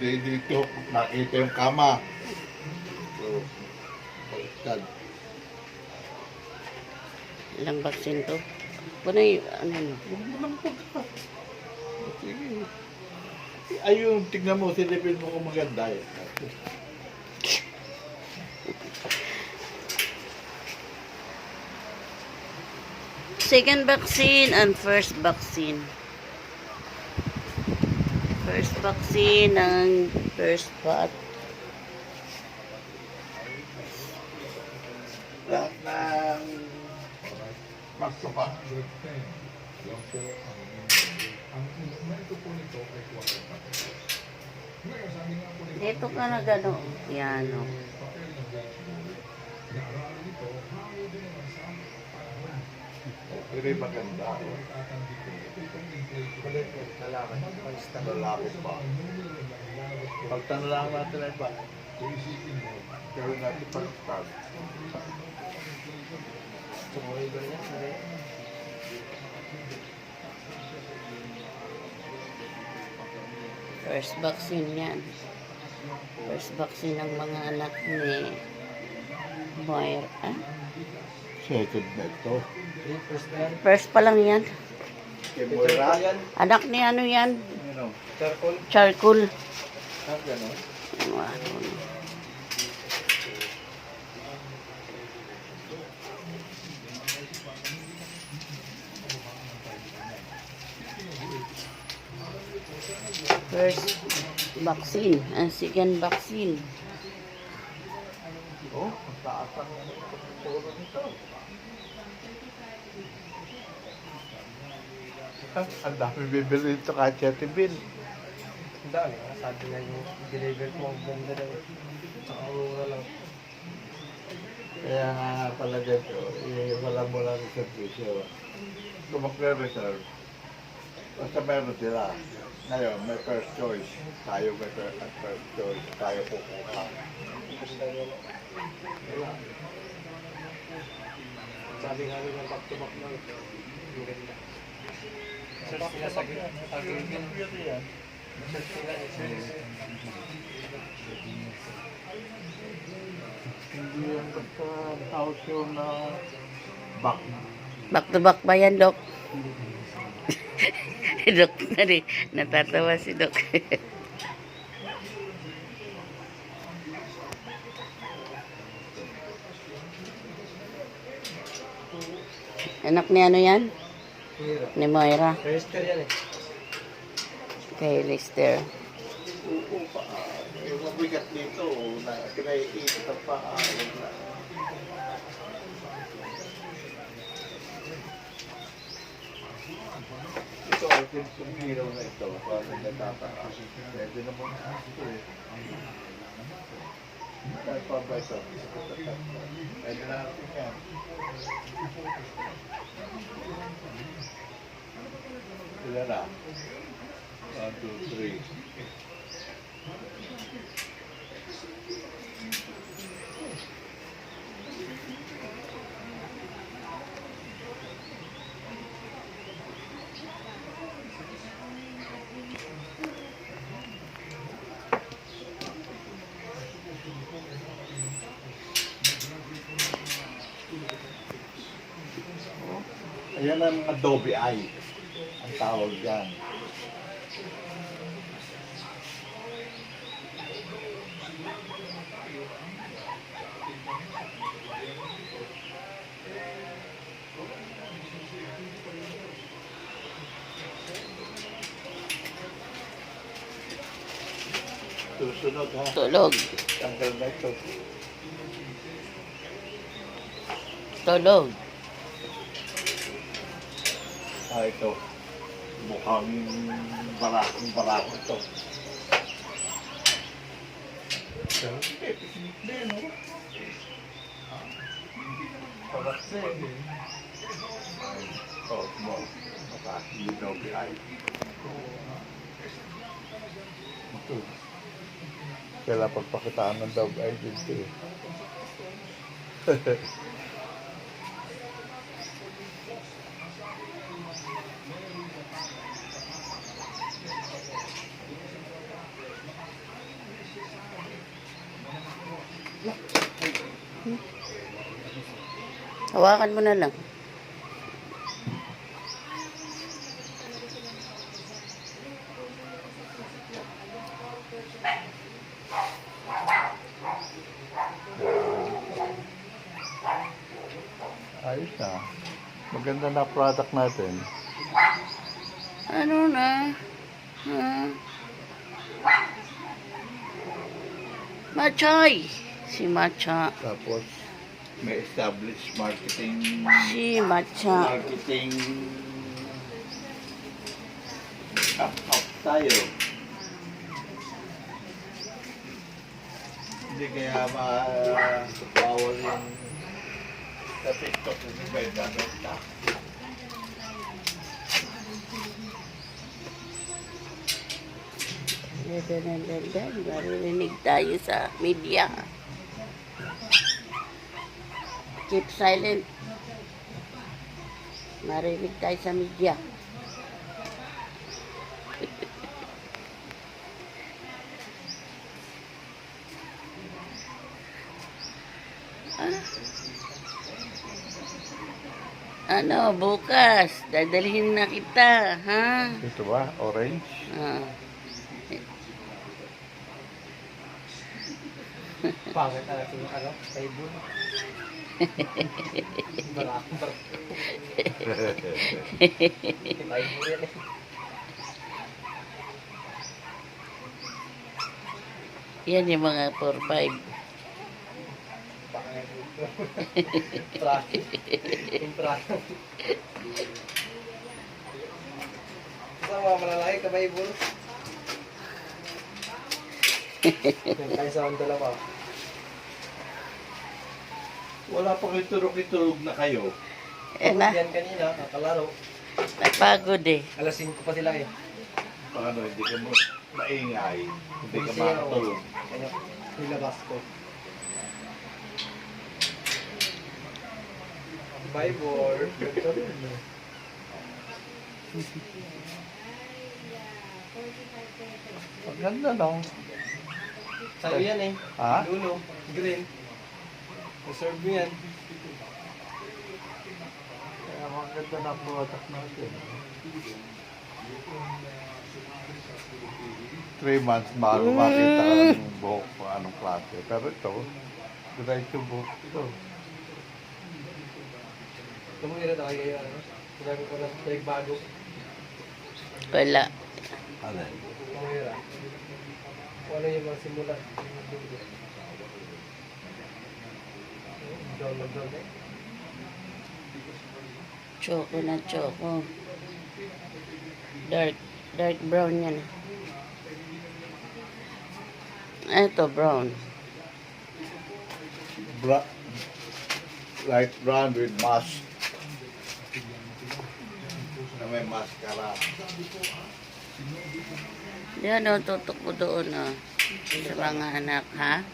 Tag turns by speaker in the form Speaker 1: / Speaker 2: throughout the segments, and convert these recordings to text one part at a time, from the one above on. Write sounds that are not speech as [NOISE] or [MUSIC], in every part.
Speaker 1: di- dito, nakita yung kama. So, baliktad.
Speaker 2: Ilang vaccine to? Ano yung, ano yun?
Speaker 1: Pagka. Sige. Ayun, tignan mo, silipin mo kung maganda eh.
Speaker 2: Second vaccine and first vaccine. First vaccine ng first part.
Speaker 1: Lahat ng magsuka.
Speaker 2: Dito ka na gano'n. Yan o.
Speaker 1: Pero yung maganda. Lalaki pa. Pagtanong natin ay ba? Gawin natin pag-start.
Speaker 2: First vaccine yan. First vaccine ng mga anak ni Moira. Ah?
Speaker 1: Second na ito.
Speaker 2: First pa lang yan. Anak ni ano yan?
Speaker 1: Ano?
Speaker 2: Charcoal. Ano. First vaccine and second vaccine.
Speaker 1: Oh, taas ang puro nito. Ang dami bibili nito kahit 30 bill.
Speaker 3: Ang dami. ah. Sabi nga yung deliver mo ang ganda daw. Saka mura lang.
Speaker 1: Kaya nga pala dito, eh, wala mo lang sa presyo. Kung magre-reserve, basta meron sila. Ngayon, may first choice. Tayo may first, first choice. Tayo kukuha.
Speaker 3: Wala. Sabi nga nila back to back lang. Ang ganda. Search nila sa Google. Search nila. search.
Speaker 1: Hindi yan basta tawag yun na back.
Speaker 2: Back to back ba yan, Dok? [LAUGHS] Dok na rin. Natatawa si Dok. [LAUGHS] Anak ni ano yan? Ni Moira.
Speaker 3: Register yan eh.
Speaker 2: Kay
Speaker 1: pa. Yung mabigat dito, na kinaiit na pa. Na. Ito, yung sumiraw na ito. Pwede naman ito eh. Ito? Pwede na natin yan. Sila na. One, two, three. Ayan ang Adobe Eye. Ang tawag dyan. Susunod ha.
Speaker 2: Tulog.
Speaker 1: Tanggal na ito.
Speaker 2: Tulog.
Speaker 1: Ah, ito. Mukhang barakong barako ito. Eh, picnic din, no? Parakse. Oh, mo. Baka hindi daw bihay. Ito. Kailan pagpakitaan ng dog ay dito eh.
Speaker 2: Hawakan mo na lang.
Speaker 1: Ayos na. Maganda na product natin.
Speaker 2: Ano na? Ha? Machay! Si Macha.
Speaker 1: Tapos, may established marketing
Speaker 2: Si Macha.
Speaker 1: marketing up, up tayo. Hindi kaya ma bawal yung sa TikTok yung benta-benta.
Speaker 2: Dadadadadad. Maririnig tayo sa media. Keep silent. Marinig tayo sa media. Ah. [LAUGHS] Ano, bukas, dadalhin na kita, ha?
Speaker 1: Ito ba? Orange?
Speaker 2: Ah.
Speaker 3: Pangit na natin yung ano, table. Barakbar. Table yan eh.
Speaker 2: Yan yung mga 4-5.
Speaker 3: Pangit. Traffic. Yung traffic. Sa mga malalaki, kabay-bul. Yan tayo sa ang dalawa.
Speaker 1: Wala pa kayo turok-iturog na kayo.
Speaker 2: Eh na,
Speaker 3: Yan kanina, nakalaro.
Speaker 2: napagod eh.
Speaker 3: Alas 5 pa sila eh.
Speaker 1: Paano hindi ka mo maingay, hindi ka makatulog.
Speaker 3: Kaya nilabas ko. Bye, boy.
Speaker 1: Ang ganda no?
Speaker 3: Sa'yo yan eh.
Speaker 1: Ha?
Speaker 3: Dulo. Green. Reserve yan.
Speaker 1: Kaya ang ganda na product natin. Three months bago makita ang buhok kung anong klase. Pero ito, diretso buhok ito.
Speaker 3: Tumira na kayo ano. Sinabi ko bago.
Speaker 2: Wala.
Speaker 3: Tumira. Ano yung mga simulan. Down na down eh.
Speaker 2: Choco na choco. Dark, dark brown yan. Ito, brown.
Speaker 1: Bra light brown with mask. Na may maskara.
Speaker 2: Yan o, tutok ko doon o. Sa mga anak, ha?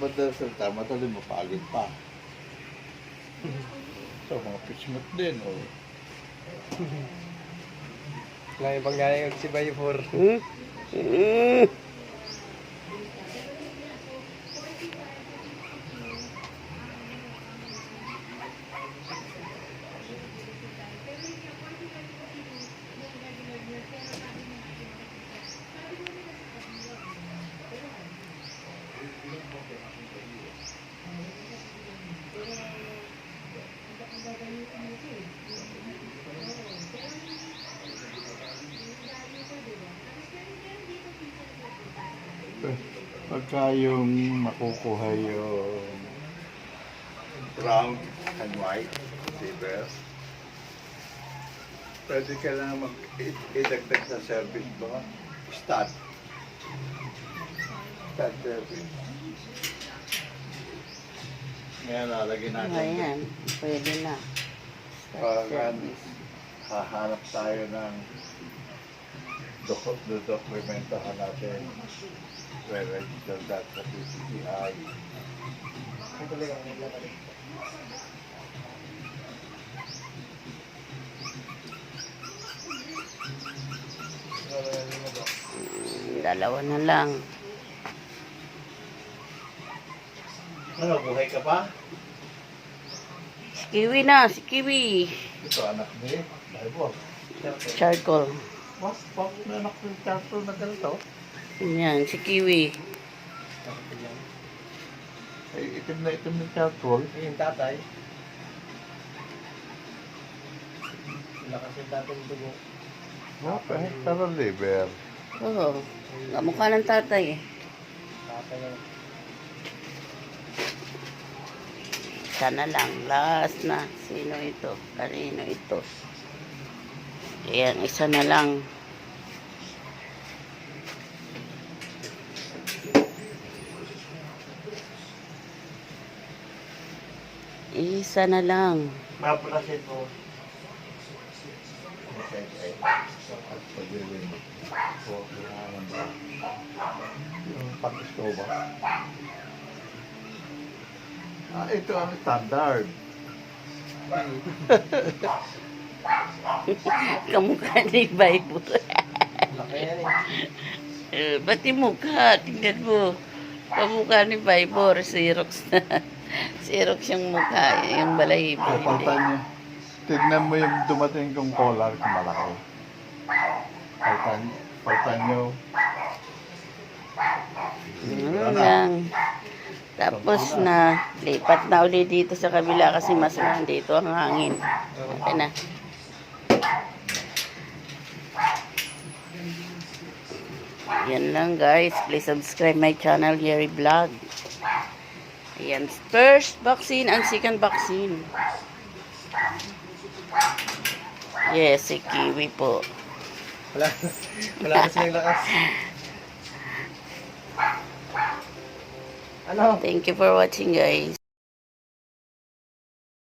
Speaker 1: Bandang salita, madali mapagod pa. So, mga pisngot din, oh.
Speaker 3: Lang ibang gaya yung si Bayfor.
Speaker 2: Hmm? Hmm.
Speaker 1: Pagka yung makukuha yung brown and white, silver, pwede ka lang mag i- idagdag sa service mo, stud. Stud service. Ngayon, lalagyan natin.
Speaker 2: Ayan, pwede na.
Speaker 1: Pag hahanap tayo ng dok dokumentahan natin re-register that sa PCCI.
Speaker 3: Ang tuloy ang naglabalik.
Speaker 2: Mm, Dalawa na lang.
Speaker 1: Ano, buhay ka pa?
Speaker 2: Si Kiwi na, si Kiwi.
Speaker 1: Ito anak ni Bible.
Speaker 2: Charcoal.
Speaker 1: Mas, pag anak ng charter na ganito,
Speaker 2: Yan, si Kiwi.
Speaker 1: ay itim na itim ng charcoal.
Speaker 3: Yung tatay. Lakas yung tatay dugo.
Speaker 1: Okay, pero liver.
Speaker 2: Oo. Kamukha ng tatay eh.
Speaker 3: Tatay yung
Speaker 2: Sana lang. Last na. Sino ito? Kanino ito? Ayan, isa na lang. Isa na lang.
Speaker 1: Maplasin mo. Okay, okay. At pag-iwin mo. So, kailangan ba? Yung pag-gusto ba? Ah, ito ang standard. [LAUGHS]
Speaker 2: Kamukha ni Bible.
Speaker 3: laki yan eh.
Speaker 2: Eh, ba't yung mukha? Tingnan mo. Kamukha ni Bible. Xerox na. [LAUGHS] Xerox yung mukha. Yung balahibo.
Speaker 1: Paltan niyo. Tignan mo yung dumating kong collar kung malaki. Paltan, paltan niyo.
Speaker 2: Ano lang. Tapos na, lipat na uli dito sa kabila kasi mas dito ang hangin. Okay na. Yan lang guys. Please subscribe my channel, Jerry Vlog. Ayan. First vaccine and second vaccine. Yes, si Kiwi po.
Speaker 3: Wala. Wala kasi yung lakas. [LAUGHS] Ano?
Speaker 2: Thank you for watching guys.